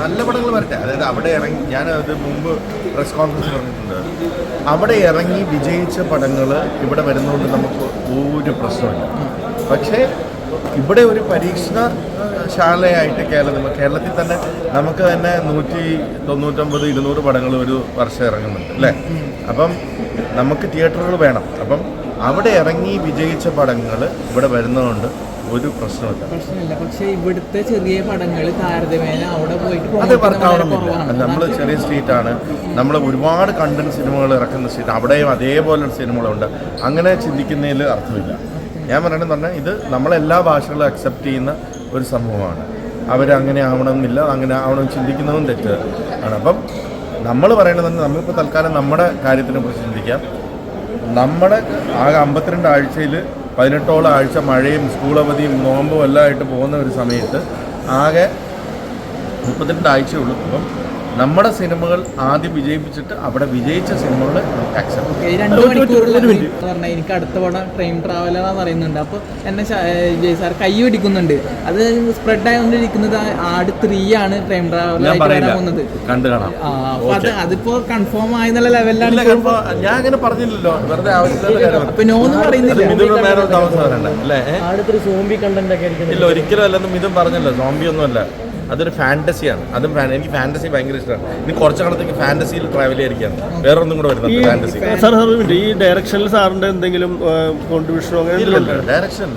നല്ല പടങ്ങൾ വരട്ടെ. അതായത് അവിടെ ഇറങ്ങി ഞാൻ അത് മുമ്പ് പ്രസ് കോൺഫറൻസ് പറഞ്ഞിട്ടുണ്ട്. അവിടെ ഇറങ്ങി വിജയിച്ച പടങ്ങൾ ഇവിടെ വരുന്നതുകൊണ്ട് നമുക്ക് ഒരു പ്രശ്നമില്ല പക്ഷേ ഇവിടെ ഒരു പരീക്ഷണ ശാലയായിട്ട് കേരളം കേരളത്തിൽ തന്നെ നമുക്ക് തന്നെ നൂറ്റി തൊണ്ണൂറ്റൊമ്പത് ഇരുന്നൂറ് പടങ്ങൾ ഒരു വർഷം ഇറങ്ങുന്നുണ്ട് അല്ലേ? അപ്പം നമുക്ക് തിയേറ്ററുകൾ വേണം. അപ്പം അവിടെ ഇറങ്ങി വിജയിച്ച പടങ്ങൾ ഇവിടെ വരുന്നതുകൊണ്ട് ഒരു പ്രശ്നമില്ല പ്രശ്നമില്ല. പക്ഷെ ഇവിടുത്തെ ചെറിയ പടങ്ങൾ താരതമ്യേന അവിടെ പോയിട്ട് അത്. നമ്മൾ ചെറിയ സ്ട്രീറ്റ് ആണ്. നമ്മൾ ഒരുപാട് കണ്ടന്റ് സിനിമകൾ ഇറക്കുന്ന സ്ട്രീറ്റ് അവിടെയും അതേപോലെ സിനിമകളുണ്ട് അങ്ങനെ ചിന്തിക്കുന്നതിൽ അർത്ഥമില്ല. ഞാൻ പറയണമെന്ന് പറഞ്ഞാൽ ഇത് നമ്മളെല്ലാ ഭാഷകളും അക്സെപ്റ്റ് ചെയ്യുന്ന ഒരു സമൂഹമാണ്. അവരങ്ങനെ ആവണമെന്നില്ല അങ്ങനെ ആവണമെന്ന് ചിന്തിക്കുന്നതും തെറ്റ് ആണ്. അപ്പം നമ്മൾ പറയണത് തന്നെ നമ്മളിപ്പോൾ തൽക്കാലം നമ്മുടെ കാര്യത്തിനെ കുറിച്ച് ചിന്തിക്കാം. നമ്മുടെ ആകെ അമ്പത്തിരണ്ട് ആഴ്ചയിൽ പതിനെട്ടോളം ആഴ്ച മഴയും സ്കൂൾ അവധിയും നോമ്പും എല്ലാം ആയിട്ട് പോകുന്ന ഒരു സമയത്ത് ആകെ മുപ്പത്തിരണ്ട് ആഴ്ചയുള്ളൂ അപ്പം നമ്മുടെ സിനിമകൾ ആദ്യം വിജയിപ്പിച്ചിട്ട് അവിടെ വിജയിച്ച സിനിമകൾ പറഞ്ഞാൽ എനിക്ക് അടുത്ത പടം ട്രെയിൻ ട്രാവലർ എന്ന് പറയുന്നുണ്ട്. അപ്പോൾ എന്നെ ജയ് സാർ കൈ പിടിക്കുന്നുണ്ട്. അത് സ്പ്രെഡ് ആയിക്കൊണ്ടിരിക്കുന്നത് ആ- ആട് ത്രീ ആണ് ട്രെയിൻ ട്രാവലർ പോകുന്നത്. കണ്ടു കാണാം. അത് അതിപ്പോ കൺഫേം ആയെന്നുള്ള ലെവലിലാണ് ഞാൻ അങ്ങനെ പറഞ്ഞില്ലല്ലോ. വെറുതെ നോന്ന് പറയുന്നില്ല. ഒരിക്കലും അല്ലെന്ന് ഇതും പറഞ്ഞല്ലോ. സോംബി ഒന്നും അല്ല അതൊരു ഫാന്റസിയാണ് അതും എനിക്ക് ഫാന്റസി ഭയങ്കര ഇഷ്ടമാണ്. ഇനി കുറച്ച് കാലത്തേക്ക് ഫാന്റസിയിൽ ട്രാവൽ ചെയ്യാതിരിക്കുകയാണ്. വേറെ ഒന്നും കൂടെ വരുന്നുണ്ട് ഫാന്റസി സാർ സാർ ഈ ഡയറക്ഷനിൽ സാറിന്റെ എന്തെങ്കിലും കോൺട്രിബ്യൂഷനോ അങ്ങനെ? ഡയറക്ഷൻ